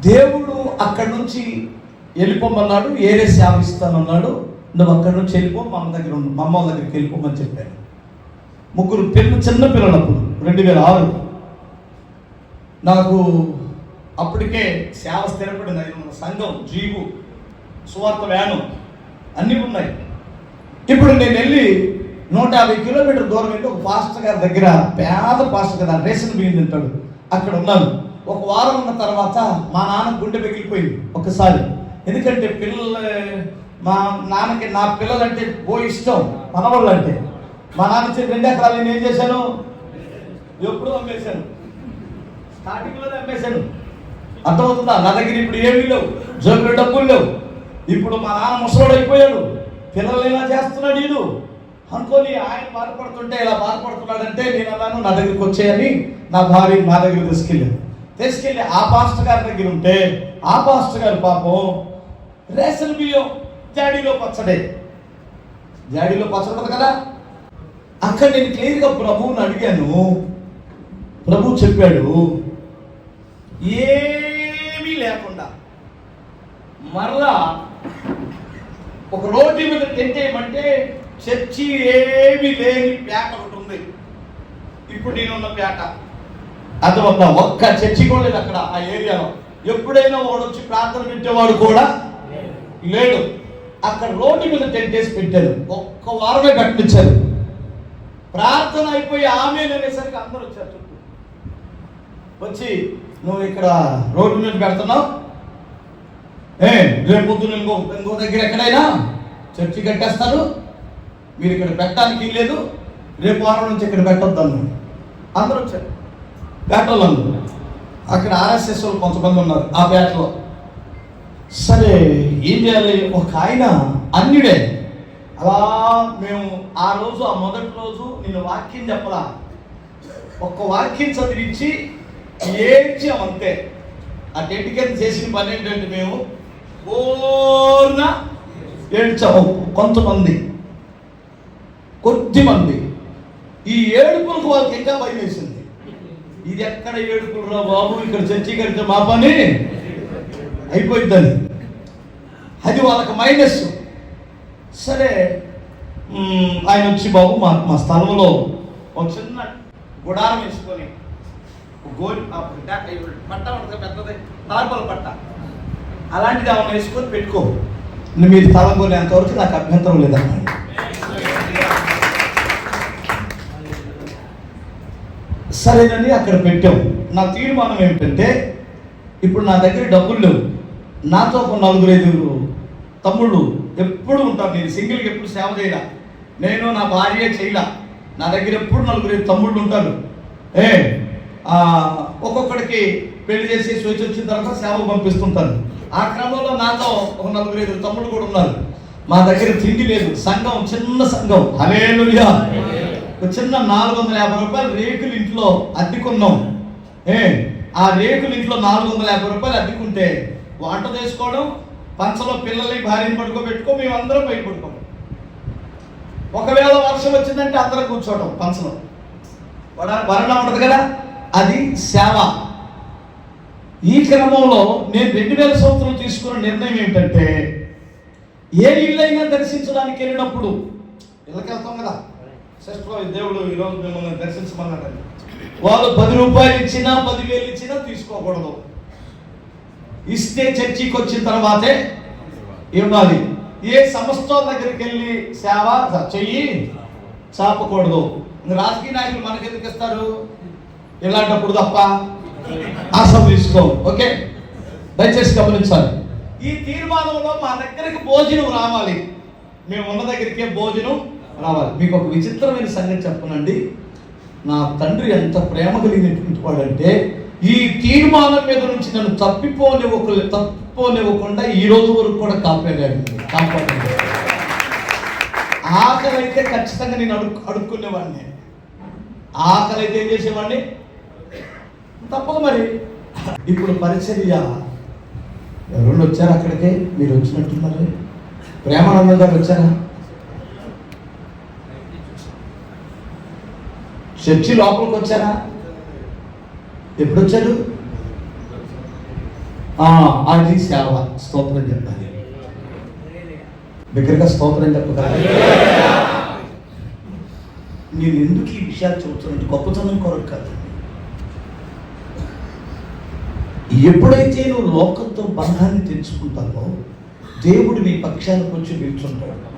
దేవుడు అక్కడి నుంచి వెళ్ళిపోమన్నాడు ఏరే సేవ నువ్వు అక్కడి నుంచి వెళ్ళిపో మా అమ్మ దగ్గర ఉండు మా అమ్మ దగ్గరికి వెళ్ళిపోమని చెప్పాను ముగ్గురు పిల్లలు చిన్న పిల్లలప్పుడు రెండు వేల ఆరు. నాకు అప్పటికే సేవ స్థిరపడింది అది సంఘం జీవు సువార్త వ్యాను అన్నీ ఉన్నాయి. ఇప్పుడు నేను వెళ్ళి నూట యాభై కిలోమీటర్ దూరం వెళ్ళి ఒక పాస్టర్ గారి దగ్గర పేద పాస్టర్ గారు రేషన్ బియ్యం తింటాడు. అక్కడ ఉన్నాను. ఒక వారం ఉన్న తర్వాత మా నాన్న గుండె పెగిలిపోయింది ఒకసారి. ఎందుకంటే పిల్లలు మా నాన్నకి నా పిల్లలంటే ఓ ఇష్టం మనవాళ్ళు అంటే మా నాన్న చెప్పి రెండు ఎకరాలు నేను ఏం చేశాను? ఎప్పుడూ అమ్మేశాను. స్టార్టింగ్లోనే అమ్మేశాను. అర్థమవుతుందా? నా దగ్గర ఇప్పుడు ఏమీ లేవు. జోబులో డబ్బులు లేవు. ఇప్పుడు మా నాన్న ముసలోడు అయిపోయాడు. పిల్లలు ఇలా చేస్తున్నాడు వీడు అనుకోని ఆయన బాధపడుతుంటే ఇలా బాధపడుతున్నాడంటే నేను అన్నాను నా దగ్గరికి వచ్చేయని. నా భార్య నా దగ్గర తీసుకెళ్ళాను తీసుకెళ్ళి ఆ పాస్టర్ గారి దగ్గర ఉంటే ఆ పాస్టర్ గారు పాపం రేషన్ బియ్యం జాడీలో పచ్చడే. జాడీలో పచ్చడి కదా? అక్కడ నేను క్లియర్గా ప్రభువుని అడిగాను. ప్రభు చెప్పాడు ఏమీ లేకుండా మరలా ఒక రోడ్డు మీద టెంట్ వేయమంటే చర్చి ఏమీ లేని పేట ఒకటి ఉంది. ఇప్పుడు నేనున్న పేట అందువల్ల ఒక్క చర్చి కూడా లేదు అక్కడ ఆ ఏరియాలో. ఎప్పుడైనా వాడు వచ్చి ప్రార్థన పెట్టేవాడు కూడా లేడు. అక్కడ రోడ్డు మీద టెంట్ వేసి పెట్టారు. ఒక్క వారమే కట్టించారు. ప్రార్థన అయిపోయి ఆమె అనేసరికి అందరూ వచ్చారు చుట్టూ. వచ్చి నువ్వు ఇక్కడ రోడ్డు మీద పెడుతున్నావు? ఏ రేపు పొద్దున ఇంకో ఇంకో దగ్గర ఎక్కడైనా చర్చి కట్టేస్తారు? మీరు ఇక్కడ పెట్టడానికి లేదు రేపు వారం నుంచి ఇక్కడ పెట్టొద్దాను అందరూ వచ్చారు. పేటలో అక్కడ ఆర్ఎస్ఎస్ వాళ్ళు కొంతమంది ఉన్నారు ఆ పేటలో సరే ఏం చేయాలి? ఒక ఆయన అన్యుడే. అలా మేము ఆ రోజు ఆ మొదటి రోజు నేను వాక్యం చెప్పలా. ఒక్క వాక్యం చదివించి ఏడ్చాం ఆ టెంటికెన్ చేసిన పని ఏంటంటే మేము పూర్ణ ఏడ్చాము. కొంతమంది కొద్దిమంది. ఈ ఏడుపులకు వాళ్ళకి ఇంకా భయం వేసింది. ఇది ఎక్కడ ఏడుపులు రా బాబు? ఇక్కడ చర్చి కడితే మా పని అయిపోయిందని అది వాళ్ళకి మైనస్ సరే ఆయన వచ్చి బాబు మా మా స్థలంలో ఒక చిన్న గుడారం వేసుకొని గోల్ పట్ట ఉంటుంది పెద్దది తార్పల పట్ట. అలాంటిది ఆమె వేసుకొని పెట్టుకో. మీరు స్థలం కొనేంతవరకు నాకు అభ్యంతరం లేదన్నాడు. సరేనని అక్కడ పెట్టాం. నా తీర్మానం ఏమిటంటే ఇప్పుడు నా దగ్గర డబ్బులు లేవు. నాతో ఒక నలుగురు ఐదుగురు తమ్ముళ్ళు ఎప్పుడు ఉంటారు. నేను సింగిల్కి ఎప్పుడు సేవ చేయలా. నేను నా భార్య చేయలా. నా దగ్గర ఎప్పుడు నలుగురు ఐదు తమ్ముళ్ళు ఉంటారు. ఏ ఒక్కొక్కడికి పెళ్ళి చేసి స్వేచ్ఛ వచ్చిన తర్వాత సేవ పంపిస్తుంటాను ఆ క్రమంలో నాతో ఒక నలుగురు ఐదు తమ్ముళ్ళు కూడా ఉన్నారు. మా దగ్గర తిండి లేదు. సంఘం చిన్న సంఘం. హలేలుయా ఒక చిన్న నాలుగు వందల యాభై రూపాయలు రేకులు ఇంట్లో అద్దెకున్నాం. ఏ ఆ రేకులు ఇంట్లో నాలుగు వందల యాభై రూపాయలు అద్దెకుంటే వంట చేసుకోవడం పంచలో పిల్లల్ని భార్యని పడుకోబెట్టుకో మేము అందరం బయట పడుకోవడం ఒకవేళ వర్షం వచ్చిందంటే అందరం కూర్చోవడం పంచలో. వడ- వరణ ఉండదు కదా అది సేవ. ఈ క్రమంలో నేను రెండు వేల సంవత్సరం తీసుకున్న నిర్ణయం ఏంటంటే ఏ ఇల్లైనా దర్శించడానికి వెళ్ళినప్పుడు ఇళ్ళకి వెళ్తాం కదా. సిస్టర్ దేవుడు ఈరోజు మిమ్మల్ని దర్శించమన్నాడు వాళ్ళు పది రూపాయలు ఇచ్చినా పదివేలు ఇచ్చినా తీసుకోకూడదు. ఇస్తే చర్చికి వచ్చిన తర్వాతే ఇవ్వాలి. ఏ సంస్థల దగ్గరికి వెళ్ళి సేవ చెయ్యి చాపకూడదు. రాజకీయ నాయకులు మనకి ఎందుకు ఇస్తారు? ఇలాంటప్పుడు తప్ప ఆశ తీసుకో ఓకే? దయచేసి గమనించాలి. ఈ తీర్మానంలో మా దగ్గరికి భోజనం రావాలి. మేము ఉన్న దగ్గరికే భోజనం రావాలి మీకు ఒక విచిత్రమైన సంగతి చెప్పనండి. నా తండ్రి ఎంత ప్రేమ కలిగినటువంటి వాడంటే ఈ తీర్మానం మీద నుంచి నన్ను తప్పిపోనివ్వక తప్పిపోనివ్వకుండా ఈ రోజు వరకు కూడా కాపాడాడు. కాపాడాడు. ఆకలి అయితే ఖచ్చితంగా నేను అడుక్కు అడుక్కునేవాడిని. ఆకలి అయితే ఏం చేసేవాడిని? తప్పదు మరి. ఇప్పుడు పరిచర్య. ఎవరు వచ్చారు అక్కడికే? మీరు వచ్చినట్టున్నారు. ప్రేమానంద గారు వచ్చారా? చర్చి లోపలికి వచ్చారా? ఎప్పుడు వచ్చారు అది సేవ. స్తోత్రం చెప్పాలి. బిగ్గరగా స్తోత్రం చెప్పగలరు? నేను ఎందుకు ఈ విషయాలు చెబుతున్నట్టు గొప్పతనం కొరకు కాదు. ఎప్పుడైతే నువ్వు లోకంతో బంధాన్ని తెచ్చుకుంటావో దేవుడు నీ పక్షానికి వచ్చి నిల్చుంటాడు.